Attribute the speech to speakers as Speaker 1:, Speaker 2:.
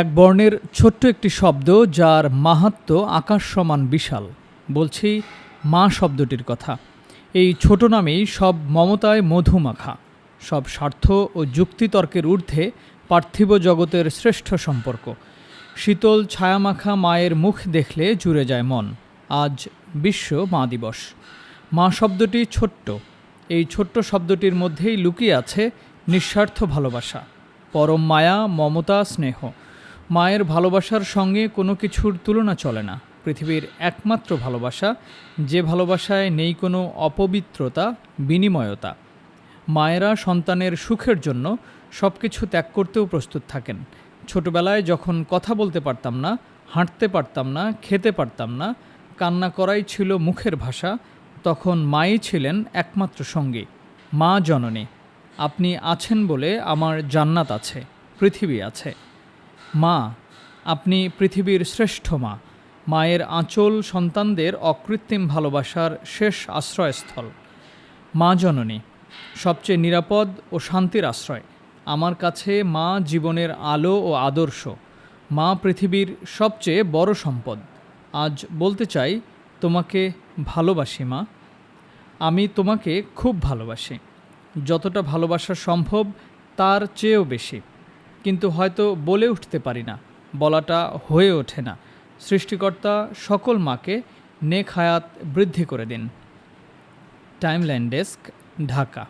Speaker 1: এক বর্ণের ছোট্ট একটি শব্দ যার মাহাত্ম আকাশ সমান বিশাল। বলছি মা শব্দটির কথা। এই ছোট নামেই সব মমতায় মধুমাখা। সব স্বার্থ ও যুক্তিতর্কের ঊর্ধ্বে পার্থিব জগতের শ্রেষ্ঠ সম্পর্ক। শীতল ছায়ামাখা মায়ের মুখ দেখলে জুড়ে যায় মন। আজ বিশ্ব মা দিবস। মা শব্দটি ছোট্ট। এই ছোট্ট শব্দটির মধ্যেই লুকিয়ে আছে নিঃস্বার্থ ভালোবাসা। পরম মায়া, মমতা, স্নেহ। মায়ের ভালোবাসার সঙ্গে কোনো কিছুর তুলনা চলে না। পৃথিবীর একমাত্র ভালোবাসা, যে ভালোবাসায় নেই কোনো অপবিত্রতা, বিনিময়তা। মায়েরা সন্তানের সুখের জন্য সব কিছু ত্যাগ করতেও প্রস্তুত থাকেন। ছোটবেলায় যখন কথা বলতে পারতাম না, হাঁটতে পারতাম না, খেতে পারতাম না, কান্না করাই ছিল মুখের ভাষা, তখন মাই ছিলেন একমাত্র সঙ্গী। মা জননী, আপনি আছেন বলে আমার জান্নাত আছে, পৃথিবী আছে। মা, আপনি পৃথিবীর শ্রেষ্ঠ মা। মায়ের আঁচল সন্তানদের অকৃত্রিম ভালোবাসার শেষ আশ্রয়স্থল। মা জননী, সবচেয়ে নিরাপদ ও শান্তির আশ্রয়। আমার কাছে মা জীবনের আলো ও আদর্শ। মা পৃথিবীর সবচেয়ে বড় সম্পদ। আজ বলতে চাই, তোমাকে ভালোবাসি মা। আমি তোমাকে খুব ভালোবাসি। যতটা ভালোবাসা সম্ভব, তার চেয়েও বেশি। কিন্তু হয়তো বলে উঠতে পারি না, বলাটা হয়ে ওঠে না। সৃষ্টিকর্তা সকল মাকে নেক হায়াত বৃদ্ধি করে দিন। Timeline desk, Dhaka.